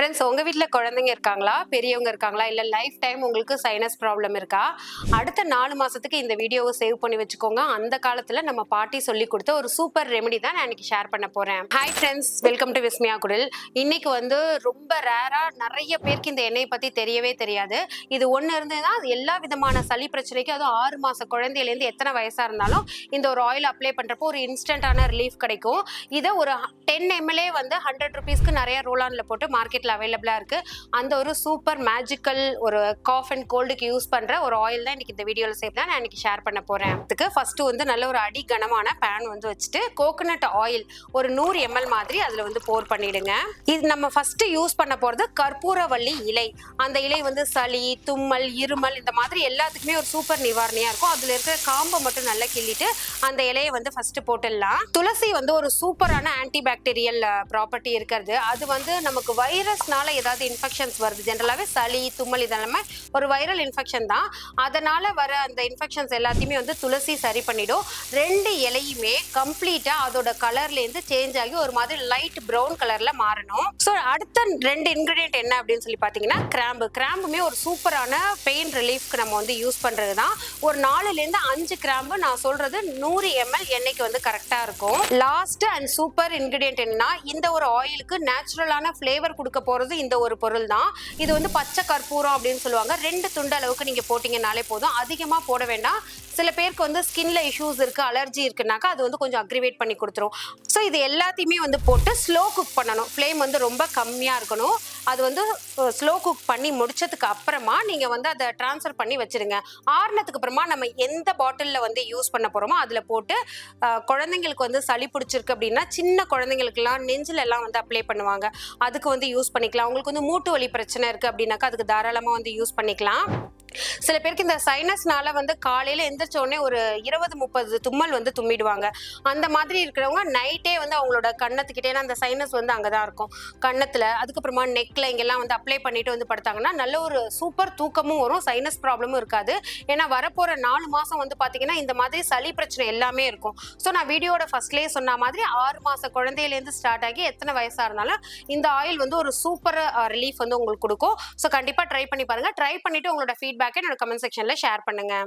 Friends உங்கள் வீட்டில் குழந்தைங்க இருக்காங்களா? பெரியவங்க இருக்காங்களா? இல்லை லைஃப் டைம் உங்களுக்கு சைனஸ் ப்ராப்ளம் இருக்கா? அடுத்த நாலு மாதத்துக்கு இந்த வீடியோவை சேவ் பண்ணி வச்சுக்கோங்க. அந்த காலத்தில் நம்ம பாட்டி சொல்லி கொடுத்த ஒரு சூப்பர் ரெமெடி தான் நான் இன்னைக்கு ஷேர் பண்ண போகிறேன் hi friends welcome to Vismaya குரல் இன்னைக்கு வந்து ரொம்ப ரேராக நிறைய பேருக்கு இந்த எண்ணெயை பற்றி தெரியவே தெரியாது. இது ஒன்று இருந்ததுன்னா அது எல்லா விதமான சளி பிரச்சனைக்கும் அதுவும் ஆறு மாத குழந்தையிலேருந்து எத்தனை வயசாக இருந்தாலும் இந்த ஒரு ஆயில் அப்ளை பண்ணுறப்போ ஒரு இன்ஸ்டன்டான ரிலீஃப் கிடைக்கும். இதை ஒரு டென் எம்எல்ஏ வந்து ஹண்ட்ரட் ருபீஸ்க்கு நிறைய ரோலானில் போட்டு மார்க்கெட்டில் அவைலபிளாக இருக்குது அந்த ஒரு சூப்பர் மேஜிக்கல் ஒரு காஃப் அண்ட் கோல்டுக்கு யூஸ் பண்ணுற ஒரு ஆயில் தான் இன்னைக்கு இந்த வீடியோவில் சேர்த்து தான் நான் இன்னைக்கு ஷேர் பண்ண போகிறேன் அதுக்கு ஃபஸ்ட்டு வந்து நல்ல ஒரு அடி கனமான பேன் வந்து வச்சுட்டு கோகோனட் ஆயில் ஒரு நூறு எம்எல் மாதிரி அதில் வந்து போர் பண்ணிடுங்க. இது நம்ம ஃபஸ்ட்டு யூஸ் பண்ண போகிறது கற்பூரவள்ளி இலை. அந்த இலை வந்து சளி தும்மல் இருமல் இந்த மாதிரி எல்லாத்துக்குமே ஒரு சூப்பர் நிவாரணியாக இருக்கும். அதில் இருக்கிற காம்பை மட்டும் நல்லா கிள்ளிட்டு அந்த இலையை வந்து ஃபஸ்ட்டு போட்டுடலாம். துளசி வந்து ஒரு சூப்பரான ஆன்டி பாக்டீரியல் ப்ராப்பர்ட்டி இருக்கிறது. அது வந்து நமக்கு வைரஸ் வைரஸ்னால ஏதாவது இன்ஃபெக்ஷன்ஸ் வருது. ஜென்ரலாகவே சளி தும்மல் இதெல்லாமே ஒரு வைரல் இன்ஃபெக்ஷன் தான். அதனால வர அந்த இன்ஃபெக்ஷன்ஸ் எல்லாத்தையுமே வந்து துளசி சரி பண்ணிடும். ரெண்டு இலையுமே கம்ப்ளீட்டாக அதோட கலர்லேருந்து சேஞ்ச் ஆகி ஒரு மாதிரி லைட் ப்ரௌன் கலரில் மாறணும். ஸோ அடுத்த ரெண்டு இன்க்ரீடியன்ட் என்ன அப்படின்னு சொல்லி பார்த்தீங்கன்னா கிராம்பு. கிராம்புமே ஒரு சூப்பரான பெயின் ரிலீஃப்க்கு நம்ம வந்து யூஸ் பண்ணுறது தான். ஒரு நாலுலேருந்து அஞ்சு கிராம்பு நான் சொல்கிறது நூறு எம்எல் எண்ணெய்க்கு வந்து கரெக்டாக இருக்கும். லாஸ்ட் அண்ட் சூப்பர் இன்க்ரீடியன்ட் என்னன்னா இந்த ஒரு ஆயிலுக்கு நேச்சுரலான ஃப்ளேவர் கொடுக்க போகிறது இந்த ஒரு பொருள் தான். இது வந்து பச்சை கற்பூரம் அப்படின்னு சொல்லுவாங்க. ரெண்டு துண்டு அளவுக்கு நீங்கள் போட்டிங்கனாலே போதும். அதிகமாக போட வேண்டாம். சில பேருக்கு வந்து ஸ்கின்ல இஷ்யூஸ் இருக்குது அலர்ஜி இருக்குனாக்கா அது வந்து கொஞ்சம் அக்ரிவேட் பண்ணி கொடுத்துரும். ஸோ இது எல்லாத்தையுமே வந்து போட்டு ஸ்லோ குக் பண்ணணும். ஃப்ளேம் வந்து ரொம்ப கம்மியாக இருக்கணும். அது வந்து ஸ்லோ குக் பண்ணி முடிச்சதுக்கு அப்புறமா நீங்கள் வந்து அதை ட்ரான்ஸ்ஃபர் பண்ணி வச்சிருங்க. ஆறுனதுக்கு அப்புறமா நம்ம எந்த பாட்டிலில் வந்து யூஸ் பண்ண போகிறோமோ அதில் போட்டு குழந்தைங்களுக்கு வந்து சளி பிடிச்சிருக்கு அப்படின்னா சின்ன குழந்தைங்களுக்குலாம் நெஞ்சில எல்லாம் வந்து அப்ளை பண்ணுவாங்க. அதுக்கு வந்து யூஸ் பண்ணிக்கலாம். உங்களுக்கு வந்து மூட்டு வலி பிரச்சனை இருக்குது அப்படின்னாக்கா அதுக்கு தாராளமாக வந்து யூஸ் பண்ணிக்கலாம். சில பேருக்கு இந்த சைனஸ்னால வந்து காலையில எந்திரிச்ச உடனே ஒரு இருபது முப்பது தும்மல் வந்து தும்மிடுவாங்க அந்த மாதிரி இருக்கிறவங்க நைட்டே வந்து அவங்களோட கண்ணத்துக்கிட்டே அந்த சைனஸ் வந்து அங்கதான் இருக்கும். கண்ணத்துல அதுக்கப்புறமா நெக்ல இங்கெல்லாம் வந்து அப்ளை பண்ணிட்டு வந்து படுத்தாங்கன்னா நல்ல ஒரு சூப்பர் தூக்கமும் வரும் சைனஸ் ப்ராப்ளமும் இருக்காது. ஏன்னா வரப்போற நாலு மாசம் வந்து பாத்தீங்கன்னா இந்த மாதிரி சளி பிரச்சனை எல்லாமே இருக்கும். ஸோ நான் வீடியோட ஃபர்ஸ்ட்லேயே சொன்ன மாதிரி ஆறு மாச குழந்தையிலேருந்து ஸ்டார்ட் ஆகி எத்தனை வயசா இருந்தாலும் இந்த ஆயில் வந்து ஒரு சூப்பர் ரிலீஃப் வந்து உங்களுக்கு கொடுக்கும். ஸோ கண்டிப்பா ட்ரை பண்ணி பாருங்க. ட்ரை பண்ணிட்டு உங்களோட ஃபீட்பேக்கை என்னோட கமெண்ட் செக்ஷனில் ஷேர் பண்ணுங்கள்